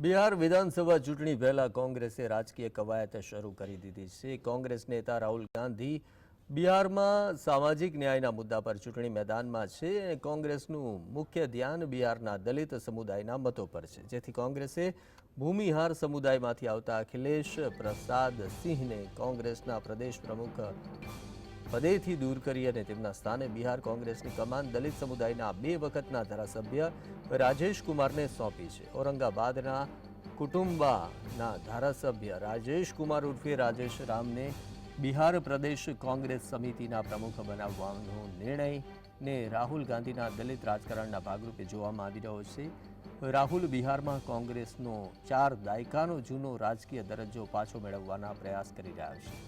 બિહાર વિધાનસભા ચૂંટણી પહેલા કોંગ્રેસે રાજકીય કવાયત શરૂ કરી દીધી છે. કોંગ્રેસ નેતા રાહુલ ગાંધી બિહારમાં સામાજિક ન્યાયના મુદ્દા પર ચૂંટણી મેદાનમાં છે અને કોંગ્રેસનું મુખ્ય ધ્યાન બિહારના દલિત સમુદાયના મતો પર છે. જેથી કોંગ્રેસે ભૂમિહાર સમુદાયમાંથી આવતા અખિલેશ પ્રસાદ સિંહને કોંગ્રેસના પ્રદેશ પ્રમુખ પદેથી દૂર કરી અને તેમના સ્થાને બિહાર કોંગ્રેસની કમાન દલિત સમુદાયના બે વખતના ધારાસભ્ય રાજેશ કુમારને સોંપી છે. ઔરંગાબાદના કુટુંબાના ધારાસભ્ય રાજેશ કુમાર ઉર્ફે રાજેશ રામને બિહાર પ્રદેશ કોંગ્રેસ સમિતિના પ્રમુખ બનાવવાનો નિર્ણય ને રાહુલ ગાંધીના દલિત રાજકારણના ભાગરૂપે જોવામાં આવી રહ્યો છે. રાહુલ બિહારમાં કોંગ્રેસનો ચાર દાયકાનો જૂનો રાજકીય દરજ્જો પાછો મેળવવાના પ્રયાસ કરી રહ્યા છે.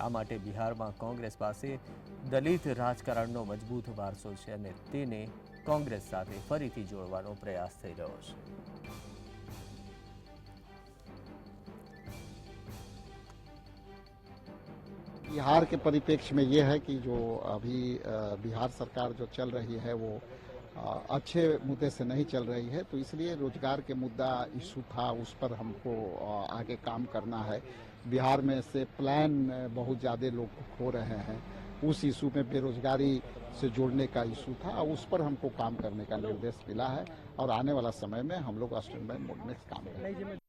આ માટે બિહારમાં કોંગ્રેસ પાસે દલિત રાજકારણનો મજબૂત વારસો છે અને તેને કોંગ્રેસ સાથે ફરીથી જોડવાનો પ્રયાસ થઈ રહ્યો છે बिहार के परिप्रेक्ष्य में ये है कि जो अभी अ, बिहार सरकार जो चल रही है वो अ, अच्छे मुद्दे से नहीं चल रही है तो इसलिए रोज़गार के मुद्दा इशू था, उस पर हमको आगे काम करना है। बिहार में से प्लान बहुत ज़्यादा लोग खो रहे हैं। उस इशू में बेरोजगारी से जुड़ने का इशू था, उस पर हमको काम करने का निर्देश मिला है, और आने वाला समय में हम लोग स्टैंड बाई मोड में काम करेंगे।